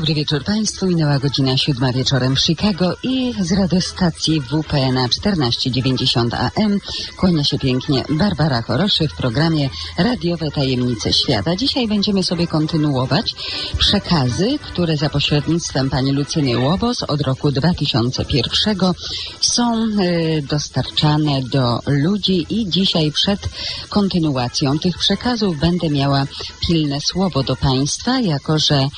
Dobry wieczór Państwu. Minęła godzina siódma wieczorem w Chicago i z radiostacji WP na 1490 AM kłania się pięknie Barbara Choroszy w programie Radiowe Tajemnice Świata. Dzisiaj będziemy sobie kontynuować przekazy, które za pośrednictwem pani Lucyny Łobos od roku 2001 są y, dostarczane do ludzi i dzisiaj przed kontynuacją tych przekazów będę miała pilne słowo do Państwa, jako że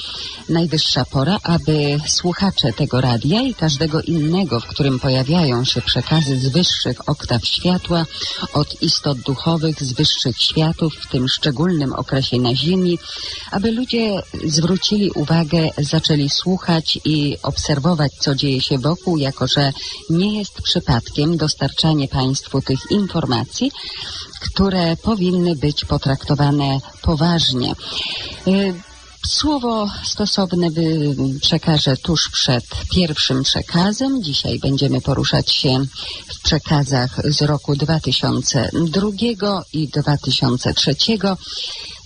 najwyższa pora, aby słuchacze tego radia i każdego innego, w którym pojawiają się przekazy z wyższych oktaw światła, od istot duchowych z wyższych światów, w tym szczególnym okresie na Ziemi, aby ludzie zwrócili uwagę, zaczęli słuchać i obserwować, co dzieje się wokół, jako że nie jest przypadkiem dostarczanie Państwu tych informacji, które powinny być potraktowane poważnie. Słowo stosowne przekażę tuż przed pierwszym przekazem. Dzisiaj będziemy poruszać się w przekazach z roku 2002 i 2003.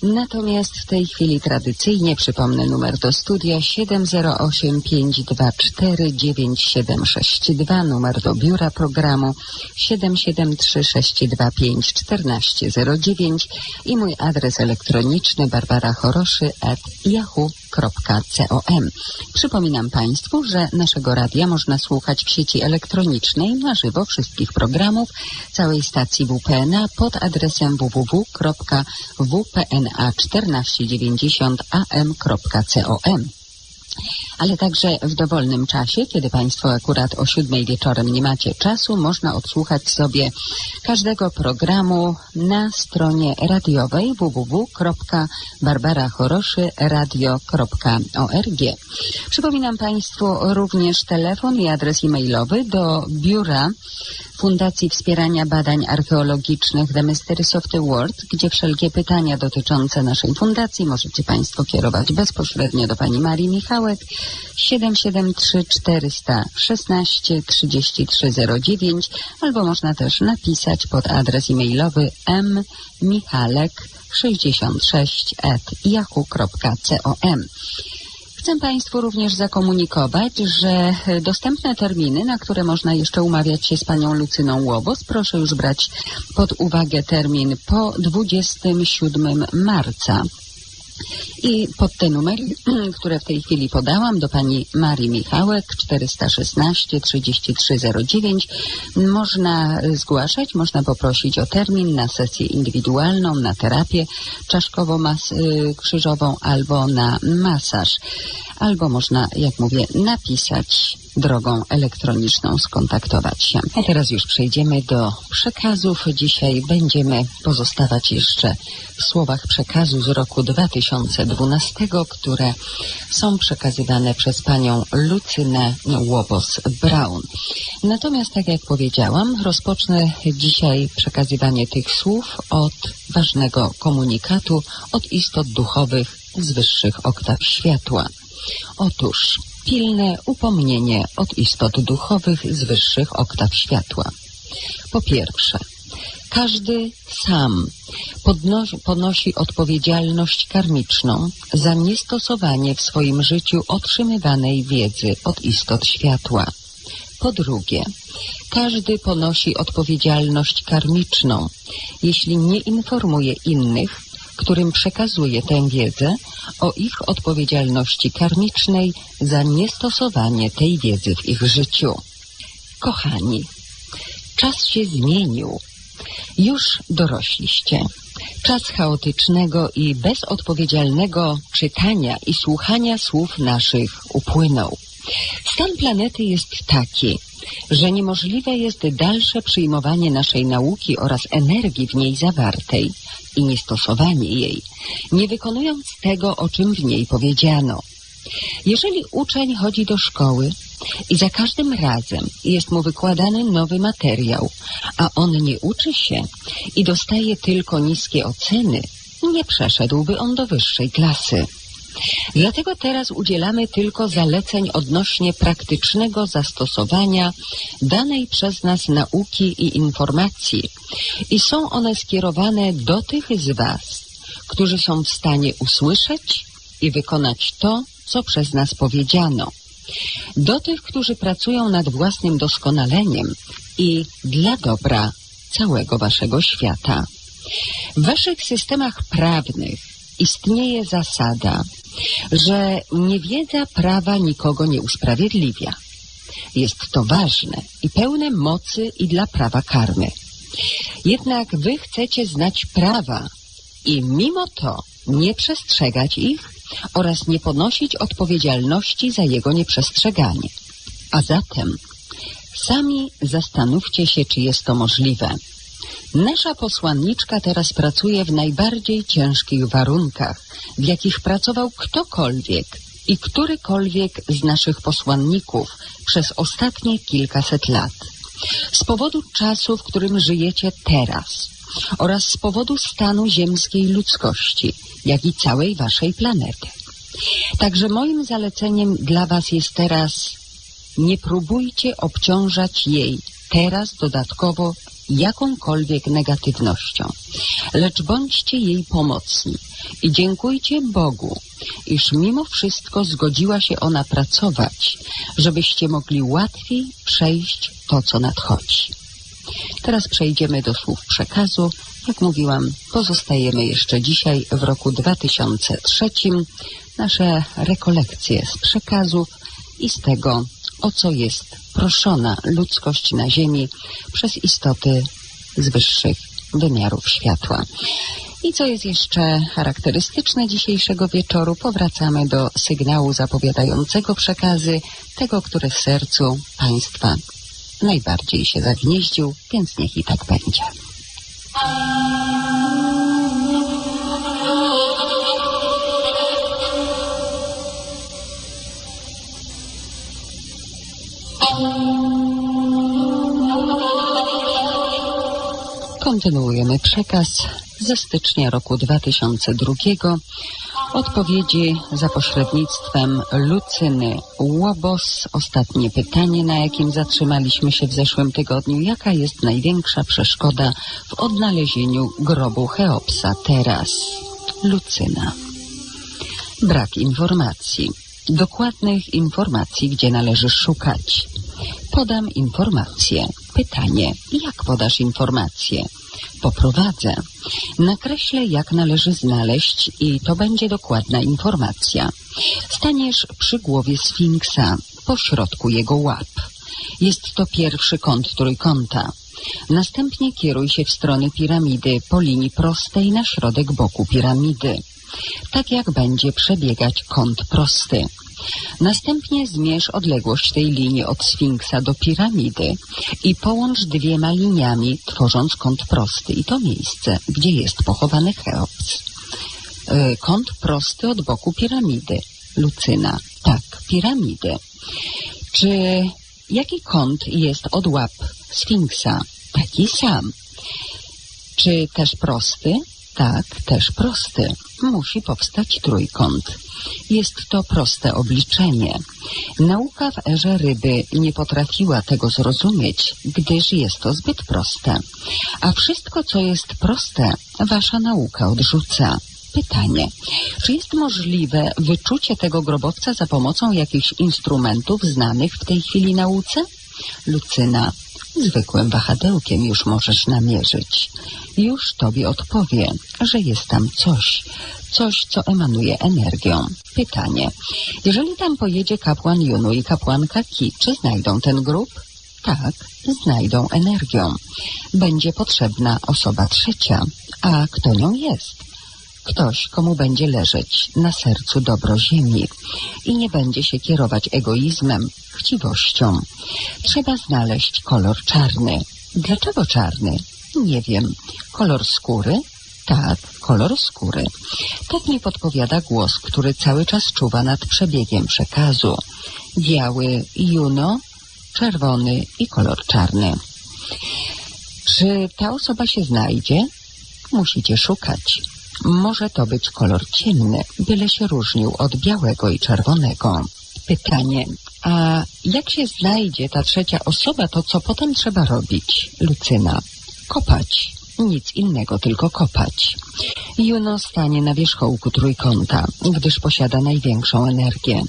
Natomiast w tej chwili tradycyjnie przypomnę numer do studia 708 524 9762, numer do biura programu 773 625 1409 i mój adres elektroniczny barbarachoroszy at Przypominam Państwu, że naszego radia można słuchać w sieci elektronicznej na żywo wszystkich programów całej stacji WPNA pod adresem www.wpna1490am.com ale także w dowolnym czasie, kiedy Państwo akurat o siódmej wieczorem nie macie czasu, można odsłuchać sobie każdego programu na stronie radiowej www.barbarachoroszyradio.org. Przypominam Państwu również telefon i adres e-mailowy do biura Fundacji Wspierania Badań Archeologicznych The Mysteries of the World, gdzie wszelkie pytania dotyczące naszej fundacji możecie Państwo kierować bezpośrednio do Pani Marii Michałek 773 416 3309 albo można też napisać pod adres e-mailowy mmichalek 66 at yahoo.com. Chcę Państwu również zakomunikować, że dostępne terminy, na które można jeszcze umawiać się z Panią Lucyną Łobos, proszę już brać pod uwagę termin po 27 marca. I pod te numery, które w tej chwili podałam do pani Marii Michałek 416 3309 można zgłaszać, można poprosić o termin na sesję indywidualną, na terapię czaszkowo-krzyżową albo na masaż. Albo można, jak mówię, napisać drogą elektroniczną skontaktować się. A teraz już przejdziemy do przekazów. Dzisiaj będziemy pozostawać jeszcze w słowach przekazu z roku 2012, które są przekazywane przez panią Lucynę Łobos-Brown. Natomiast, tak jak powiedziałam, rozpocznę dzisiaj przekazywanie tych słów od ważnego komunikatu od istot duchowych z wyższych oktaw światła. Otóż pilne upomnienie od istot duchowych z wyższych oktaw światła. Po pierwsze, każdy sam ponosi odpowiedzialność karmiczną za niestosowanie w swoim życiu otrzymywanej wiedzy od istot światła. Po drugie, każdy ponosi odpowiedzialność karmiczną, jeśli nie informuje innych którym przekazuje tę wiedzę o ich odpowiedzialności karmicznej za niestosowanie tej wiedzy w ich życiu. Kochani, czas się zmienił. Już dorośliście. Czas chaotycznego i bezodpowiedzialnego czytania i słuchania słów naszych upłynął. Stan planety jest taki, że niemożliwe jest dalsze przyjmowanie naszej nauki oraz energii w niej zawartej i niestosowanie jej, nie wykonując tego, o czym w niej powiedziano. Jeżeli uczeń chodzi do szkoły i za każdym razem jest mu wykładany nowy materiał, a on nie uczy się i dostaje tylko niskie oceny, nie przeszedłby on do wyższej klasy. Dlatego teraz udzielamy tylko zaleceń odnośnie praktycznego zastosowania danej przez nas nauki i informacji i są one skierowane do tych z Was, którzy są w stanie usłyszeć i wykonać to, co przez nas powiedziano. Do tych, którzy pracują nad własnym doskonaleniem i dla dobra całego waszego świata. W waszych systemach prawnych istnieje zasada, że niewiedza prawa nikogo nie usprawiedliwia. Jest to ważne i pełne mocy i dla prawa karmy. Jednak wy chcecie znać prawa i mimo to nie przestrzegać ich oraz nie ponosić odpowiedzialności za jego nieprzestrzeganie. A zatem sami zastanówcie się, czy jest to możliwe. Nasza posłanniczka teraz pracuje w najbardziej ciężkich warunkach, w jakich pracował ktokolwiek i którykolwiek z naszych posłanników przez ostatnie kilkaset lat. Z powodu czasu, w którym żyjecie teraz oraz z powodu stanu ziemskiej ludzkości, jak i całej waszej planety. Także moim zaleceniem dla was jest teraz nie próbujcie obciążać jej teraz dodatkowo jakąkolwiek negatywnością, lecz bądźcie jej pomocni i dziękujcie Bogu, iż mimo wszystko zgodziła się ona pracować, żebyście mogli łatwiej przejść to, co nadchodzi. Teraz przejdziemy do słów przekazu. Jak mówiłam, pozostajemy jeszcze dzisiaj w roku 2003. Nasze rekolekcje z przekazów i z tego, o co jest proszona ludzkość na Ziemi przez istoty z wyższych wymiarów światła. I co jest jeszcze charakterystyczne dzisiejszego wieczoru, powracamy do sygnału zapowiadającego przekazy, tego, który w sercu Państwa najbardziej się zagnieździł, więc niech i tak będzie. Kontynuujemy przekaz ze stycznia roku 2002. Odpowiedzi za pośrednictwem Lucyny Łobos. Ostatnie pytanie, na jakim zatrzymaliśmy się w zeszłym tygodniu. Jaka jest największa przeszkoda w odnalezieniu grobu Cheopsa teraz? Lucyna. Brak informacji. Dokładnych informacji, gdzie należy szukać. Podam informację. Pytanie, jak podasz informację? Poprowadzę. Nakreślę, jak należy znaleźć i to będzie dokładna informacja. Staniesz przy głowie Sfinksa, po środku jego łap. Jest to pierwszy kąt trójkąta. Następnie kieruj się w stronę piramidy po linii prostej na środek boku piramidy. Tak jak będzie przebiegać kąt prosty. Następnie zmierz odległość tej linii od Sfinksa do piramidy i połącz dwiema liniami, tworząc kąt prosty. I to miejsce, gdzie jest pochowany Cheops. Yy, kąt prosty od boku piramidy. Lucyna. Tak, piramidy. Czy jaki kąt jest od łap Sfinksa? Taki sam. Czy też prosty? Tak, też prosty. Musi powstać trójkąt. Jest to proste obliczenie. Nauka w erze ryby nie potrafiła tego zrozumieć, gdyż jest to zbyt proste. A wszystko, co jest proste, wasza nauka odrzuca. Pytanie, czy jest możliwe wyczucie tego grobowca za pomocą jakichś instrumentów znanych w tej chwili nauce? Lucyna, zwykłym wahadełkiem już możesz namierzyć. Już tobie odpowie, że jest tam coś, coś, co emanuje energią. Pytanie. Jeżeli tam pojedzie kapłan Junu i kapłanka Ki, czy znajdą ten grób? Tak, znajdą energią. Będzie potrzebna osoba trzecia. A kto nią jest? Ktoś, komu będzie leżeć na sercu dobro ziemi i nie będzie się kierować egoizmem, chciwością. Trzeba znaleźć kolor czarny. Dlaczego czarny? Nie wiem. Kolor skóry? Tak, kolor skóry. Tak mi podpowiada głos, który cały czas czuwa nad przebiegiem przekazu. Biały Juno, czerwony i kolor czarny. Czy ta osoba się znajdzie? Musicie szukać. Może to być kolor ciemny, byle się różnił od białego i czerwonego. Pytanie, a jak się znajdzie ta trzecia osoba, to co potem trzeba robić? Lucyna, kopać Nic innego, tylko kopać. Juno stanie na wierzchołku trójkąta, gdyż posiada największą energię.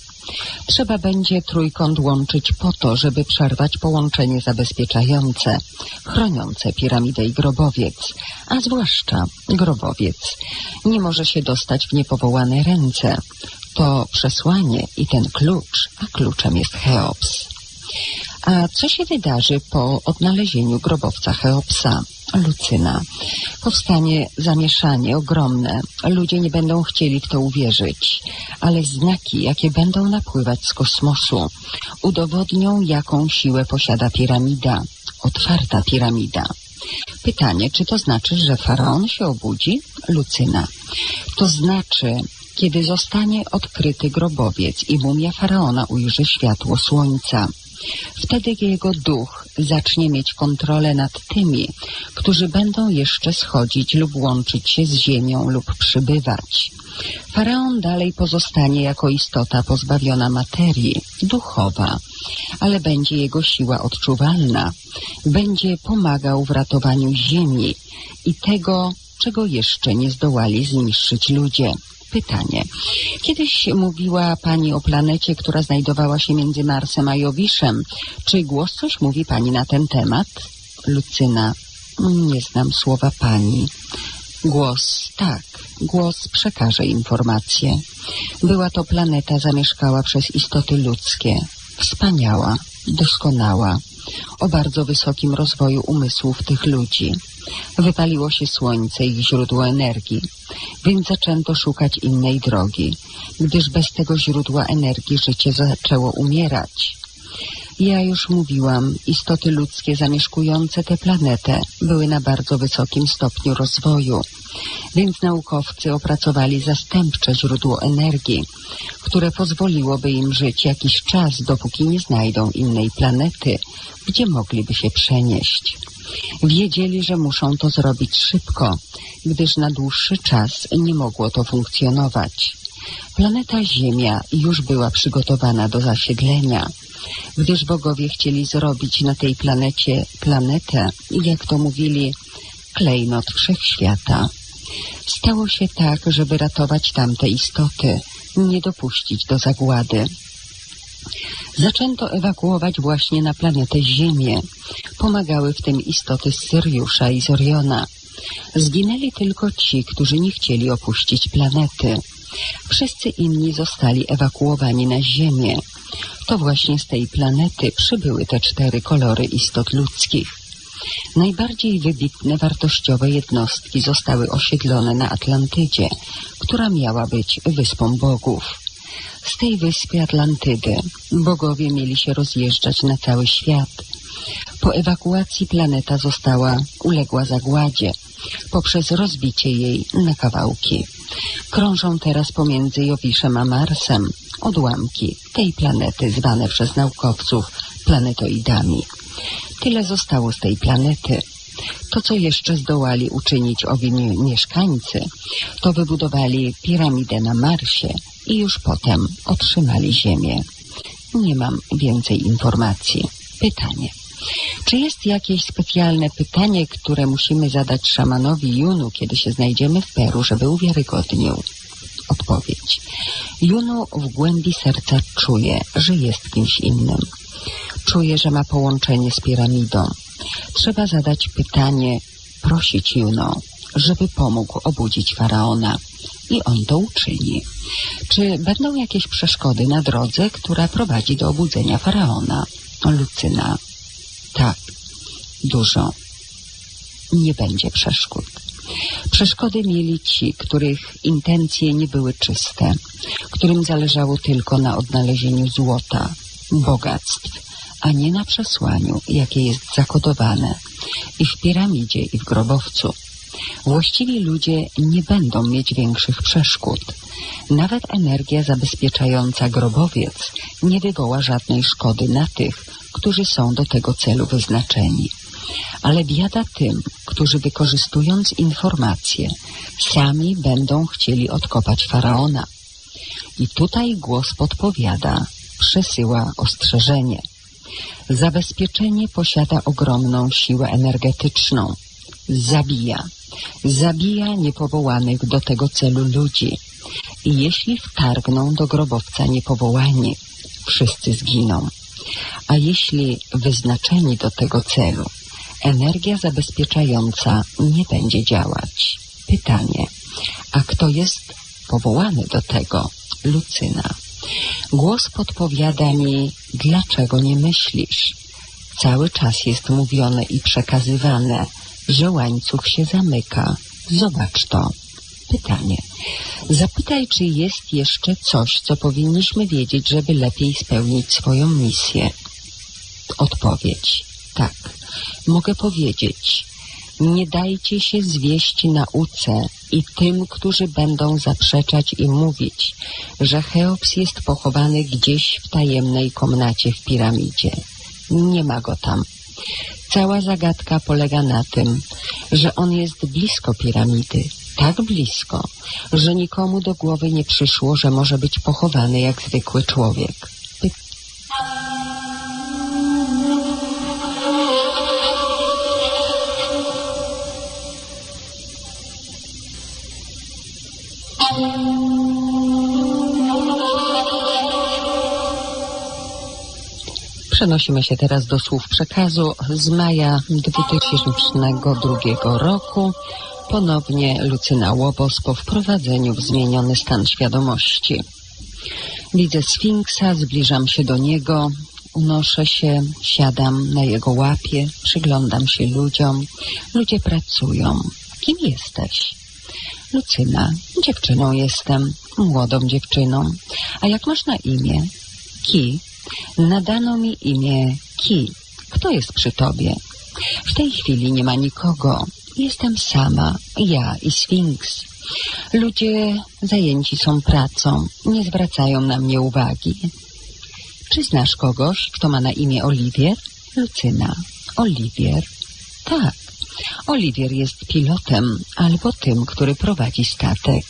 Trzeba będzie trójkąt łączyć po to, żeby przerwać połączenie zabezpieczające, chroniące piramidę i grobowiec, a zwłaszcza grobowiec. Nie może się dostać w niepowołane ręce. To przesłanie i ten klucz, a kluczem jest Cheops. A co się wydarzy po odnalezieniu grobowca Cheopsa? Lucyna. Powstanie zamieszanie ogromne. Ludzie nie będą chcieli w to uwierzyć, ale znaki, jakie będą napływać z kosmosu, udowodnią, jaką siłę posiada piramida. Otwarta piramida. Pytanie, czy to znaczy, że faraon się obudzi? Lucyna. To znaczy, kiedy zostanie odkryty grobowiec i mumia faraona ujrzy światło słońca. Wtedy jego duch zacznie mieć kontrolę nad tymi, którzy będą jeszcze schodzić lub łączyć się z ziemią lub przybywać. Faraon dalej pozostanie jako istota pozbawiona materii, duchowa, ale będzie jego siła odczuwalna. Będzie pomagał w ratowaniu ziemi i tego, czego jeszcze nie zdołali zniszczyć ludzie. Pytanie. Kiedyś mówiła Pani o planecie, która znajdowała się między Marsem a Jowiszem. Czy głos coś mówi Pani na ten temat? Lucyna. Nie znam słowa Pani. Głos, tak, głos przekaże informację. Była to planeta zamieszkała przez istoty ludzkie. Wspaniała, doskonała, o bardzo wysokim rozwoju umysłów tych ludzi. Wypaliło się słońce, ich źródło energii, więc zaczęto szukać innej drogi, gdyż bez tego źródła energii życie zaczęło umierać. Ja już mówiłam, istoty ludzkie zamieszkujące tę planetę były na bardzo wysokim stopniu rozwoju, więc naukowcy opracowali zastępcze źródło energii, które pozwoliłoby im żyć jakiś czas, dopóki nie znajdą innej planety, gdzie mogliby się przenieść. Wiedzieli, że muszą to zrobić szybko, gdyż na dłuższy czas nie mogło to funkcjonować. Planeta Ziemia już była przygotowana do zasiedlenia, gdyż bogowie chcieli zrobić na tej planecie planetę, jak to mówili, klejnot wszechświata. Stało się tak, żeby ratować tamte istoty, nie dopuścić do zagłady. Zaczęto ewakuować właśnie na planetę Ziemię. Pomagały w tym istoty z Syriusza i Zoriona. Zginęli tylko ci, którzy nie chcieli opuścić planety. Wszyscy inni zostali ewakuowani na Ziemię. To właśnie z tej planety przybyły te cztery kolory istot ludzkich. Najbardziej wybitne, wartościowe jednostki zostały osiedlone na Atlantydzie, która miała być wyspą bogów. Z tej wyspy Atlantydy bogowie mieli się rozjeżdżać na cały świat. Po ewakuacji planeta została uległa zagładzie poprzez rozbicie jej na kawałki. Krążą teraz pomiędzy Jowiszem a Marsem odłamki tej planety zwane przez naukowców planetoidami. Tyle zostało z tej planety. To, co jeszcze zdołali uczynić owi mieszkańcy, to wybudowali piramidę na Marsie i już potem otrzymali Ziemię. Nie mam więcej informacji. Pytanie. Czy jest jakieś specjalne pytanie, które musimy zadać szamanowi Junu, kiedy się znajdziemy w Peru, żeby uwiarygodnił? Odpowiedź. Junu w głębi serca czuje, że jest kimś innym. Czuje, że ma połączenie z piramidą. Trzeba zadać pytanie, prosić Juno, żeby pomógł obudzić faraona. I on to uczyni. Czy będą jakieś przeszkody na drodze, która prowadzi do obudzenia faraona? Lucyna. Tak, dużo. Nie będzie przeszkód. Przeszkody mieli ci, których intencje nie były czyste, którym zależało tylko na odnalezieniu złota, bogactw, a nie na przesłaniu, jakie jest zakodowane i w piramidzie, i w grobowcu. Właściwi ludzie nie będą mieć większych przeszkód. Nawet energia zabezpieczająca grobowiec nie wywoła żadnej szkody na tych, którzy są do tego celu wyznaczeni. Ale biada tym, którzy wykorzystując informacje, sami będą chcieli odkopać faraona. I tutaj głos podpowiada, przesyła ostrzeżenie. Zabezpieczenie posiada ogromną siłę energetyczną. zabija. Zabija niepowołanych do tego celu ludzi. I jeśli wtargną do grobowca niepowołani, wszyscy zginą. A jeśli wyznaczeni do tego celu, energia zabezpieczająca nie będzie działać. Pytanie, a kto jest powołany do tego? Lucyna. Głos podpowiada mi, dlaczego nie myślisz? Cały czas jest mówione i przekazywane, że łańcuch się zamyka. Zobacz to. Pytanie. Zapytaj, czy jest jeszcze coś, co powinniśmy wiedzieć, żeby lepiej spełnić swoją misję. Odpowiedź. Tak. Mogę powiedzieć. Nie dajcie się zwieść nauce i tym, którzy będą zaprzeczać i mówić, że Cheops jest pochowany gdzieś w tajemnej komnacie w piramidzie. Nie ma go tam. Cała zagadka polega na tym, że on jest blisko piramidy, tak blisko, że nikomu do głowy nie przyszło, że może być pochowany jak zwykły człowiek. Py Przenosimy się teraz do słów przekazu z maja 2002 roku. Ponownie Lucyna Łobos po wprowadzeniu w zmieniony stan świadomości. Widzę Sfinksa, zbliżam się do niego, unoszę się, siadam na jego łapie, przyglądam się ludziom. Ludzie pracują. Kim jesteś? Lucyna. Dziewczyną jestem, młodą dziewczyną. A jak masz na imię? Ki. Nadano mi imię Ki. Kto jest przy tobie? W tej chwili nie ma nikogo. Jestem sama, ja i Sfinks. Ludzie zajęci są pracą, nie zwracają na mnie uwagi. Czy znasz kogoś, kto ma na imię Oliwier? Lucyna. Oliwier? Tak. Oliwier jest pilotem albo tym, który prowadzi statek.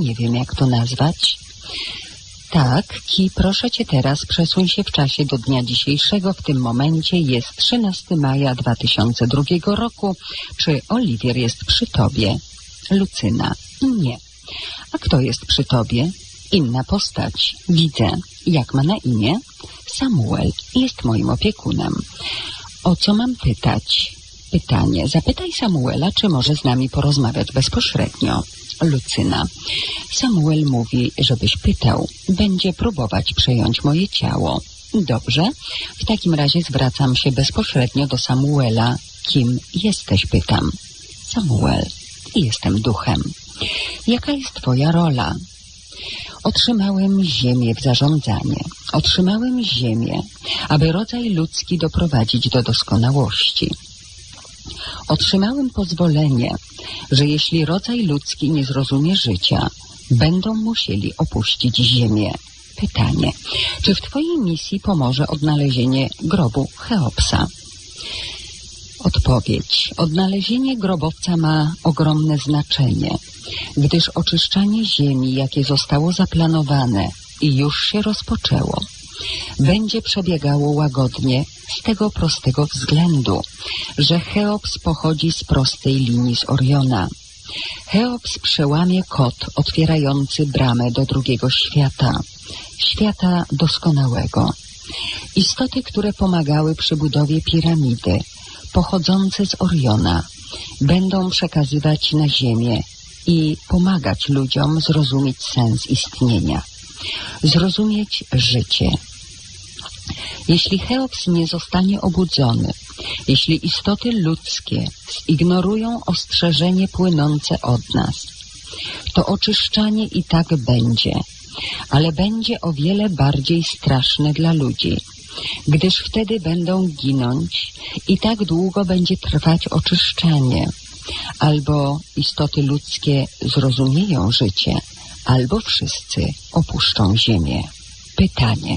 Nie wiem, jak to nazwać. Tak, Ki, proszę cię teraz, przesuń się w czasie do dnia dzisiejszego. W tym momencie jest 13 maja 2002 roku. Czy Oliwier jest przy tobie? Lucyna. Nie. A kto jest przy tobie? Inna postać. Widzę. Jak ma na imię? Samuel. Jest moim opiekunem. O co mam pytać? Pytanie. Zapytaj Samuela, czy może z nami porozmawiać bezpośrednio. Lucyna. Samuel mówi, żebyś pytał. Będzie próbować przejąć moje ciało. Dobrze. W takim razie zwracam się bezpośrednio do Samuela. Kim jesteś, pytam. Samuel. Jestem duchem. Jaka jest twoja rola? Otrzymałem ziemię w zarządzanie. Otrzymałem ziemię, aby rodzaj ludzki doprowadzić do doskonałości. Otrzymałem pozwolenie, że jeśli rodzaj ludzki nie zrozumie życia, będą musieli opuścić Ziemię. Pytanie, czy w Twojej misji pomoże odnalezienie grobu Cheopsa? Odpowiedź. Odnalezienie grobowca ma ogromne znaczenie, gdyż oczyszczanie ziemi, jakie zostało zaplanowane i już się rozpoczęło, będzie przebiegało łagodnie z tego prostego względu, że Cheops pochodzi z prostej linii z Oriona. Cheops przełamie kod otwierający bramę do drugiego świata, świata doskonałego. Istoty, które pomagały przy budowie piramidy, pochodzące z Oriona, będą przekazywać na Ziemię i pomagać ludziom zrozumieć sens istnienia, zrozumieć życie. Jeśli Cheops nie zostanie obudzony, jeśli istoty ludzkie zignorują ostrzeżenie płynące od nas, to oczyszczanie i tak będzie, ale będzie o wiele bardziej straszne dla ludzi, gdyż wtedy będą ginąć i tak długo będzie trwać oczyszczanie. Albo istoty ludzkie zrozumieją życie, albo wszyscy opuszczą ziemię. Pytanie.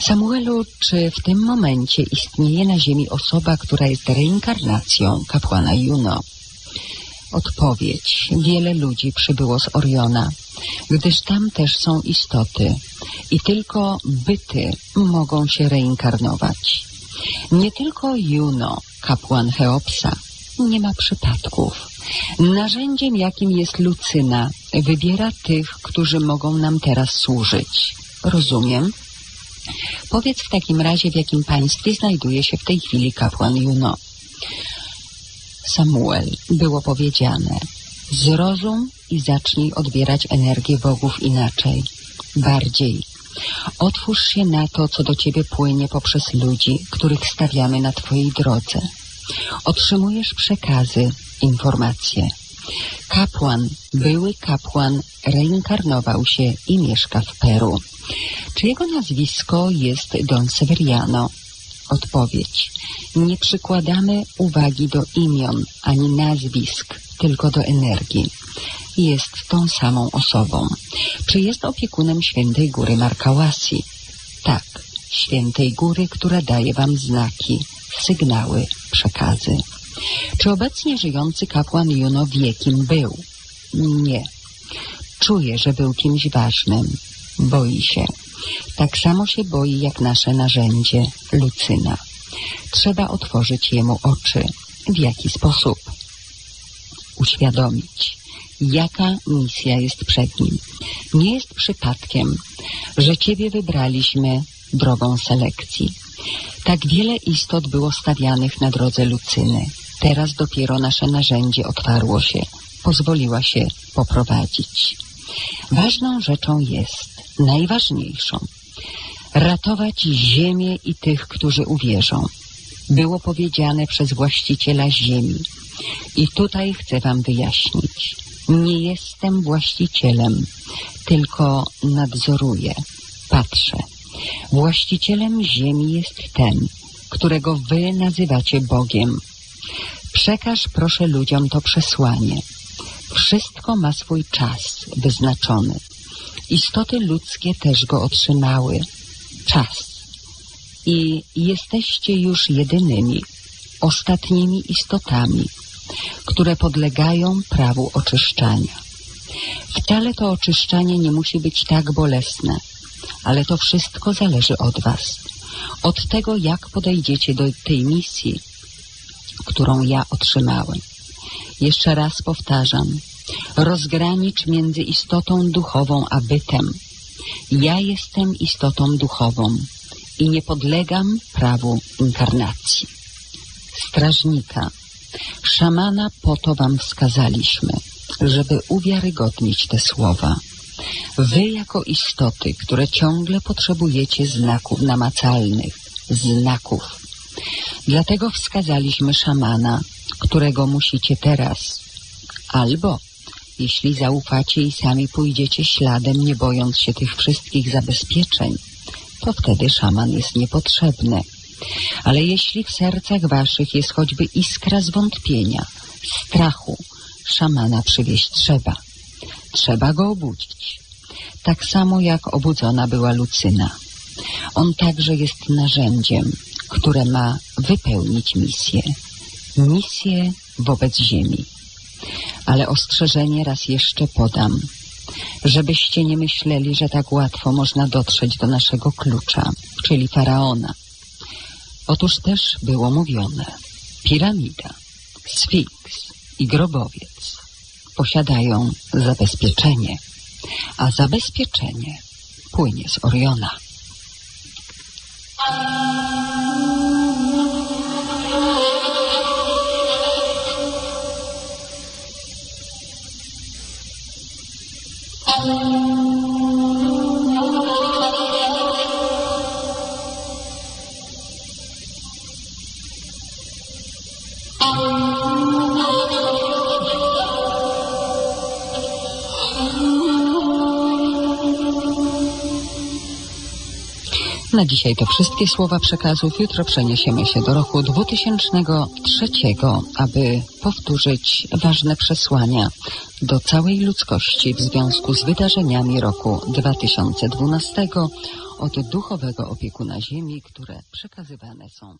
Samuelu, czy w tym momencie istnieje na Ziemi osoba, która jest reinkarnacją kapłana Juno? Odpowiedź. Wiele ludzi przybyło z Oriona, gdyż tam też są istoty i tylko byty mogą się reinkarnować. Nie tylko Juno, kapłan Cheopsa, Nie ma przypadków. Narzędziem, jakim jest Lucyna, wybiera tych, którzy mogą nam teraz służyć. Rozumiem? Powiedz w takim razie, w jakim państwie znajduje się w tej chwili kapłan Juno. Samuel, było powiedziane, zrozum i zacznij odbierać energię bogów inaczej, bardziej. Otwórz się na to, co do ciebie płynie poprzez ludzi, których stawiamy na twojej drodze. Otrzymujesz przekazy, informacje. Kapłan, były kapłan, reinkarnował się i mieszka w Peru. Czy jego nazwisko jest Don Severiano? Odpowiedź. Nie przykładamy uwagi do imion ani nazwisk, tylko do energii. Jest tą samą osobą. Czy jest opiekunem Świętej Góry Markałasi? Tak, Świętej Góry, która daje wam znaki, sygnały, przekazy. Czy obecnie żyjący kapłan Juno wie, kim był? Nie. Czuje, że był kimś ważnym. Boi się. Tak samo się boi jak nasze narzędzie, Lucyna. Trzeba otworzyć jemu oczy. W jaki sposób? Uświadomić, jaka misja jest przed nim. Nie jest przypadkiem, że Ciebie wybraliśmy drogą selekcji. Tak wiele istot było stawianych na drodze Lucyny. Teraz dopiero nasze narzędzie otwarło się, pozwoliła się poprowadzić. Ważną rzeczą jest, najważniejszą, ratować ziemię i tych, którzy uwierzą. Było powiedziane przez właściciela ziemi. I tutaj chcę wam wyjaśnić. Nie jestem właścicielem, tylko nadzoruję, patrzę. Właścicielem ziemi jest ten, którego wy nazywacie Bogiem. Przekaż proszę ludziom to przesłanie. Wszystko ma swój czas wyznaczony. Istoty ludzkie też go otrzymały. Czas. I jesteście już jedynymi, ostatnimi istotami, które podlegają prawu oczyszczania. Wcale to oczyszczanie nie musi być tak bolesne, ale to wszystko zależy od Was. Od tego, jak podejdziecie do tej misji, którą ja otrzymałem. Jeszcze raz powtarzam, rozgranicz między istotą duchową a bytem. Ja jestem istotą duchową i nie podlegam prawu inkarnacji. Strażnika, szamana po to wam wskazaliśmy, żeby uwiarygodnić te słowa. Wy jako istoty, które ciągle potrzebujecie znaków namacalnych, znaków. Dlatego wskazaliśmy szamana, którego musicie teraz albo jeśli zaufacie i sami pójdziecie śladem, nie bojąc się tych wszystkich zabezpieczeń, to wtedy szaman jest niepotrzebny. Ale jeśli w sercach waszych jest choćby iskra zwątpienia, strachu, szamana przywieźć trzeba. Trzeba go obudzić. Tak samo jak obudzona była Lucyna. On także jest narzędziem, które ma wypełnić misję. Misję wobec Ziemi. Ale ostrzeżenie raz jeszcze podam, żebyście nie myśleli, że tak łatwo można dotrzeć do naszego klucza, czyli faraona. Otóż też było mówione, piramida, sfinks i grobowiec posiadają zabezpieczenie, a zabezpieczenie płynie z Oriona. Dzisiaj to wszystkie słowa przekazów. Jutro przeniesiemy się do roku 2003, aby powtórzyć ważne przesłania do całej ludzkości w związku z wydarzeniami roku 2012 od duchowego opiekuna Ziemi, które przekazywane są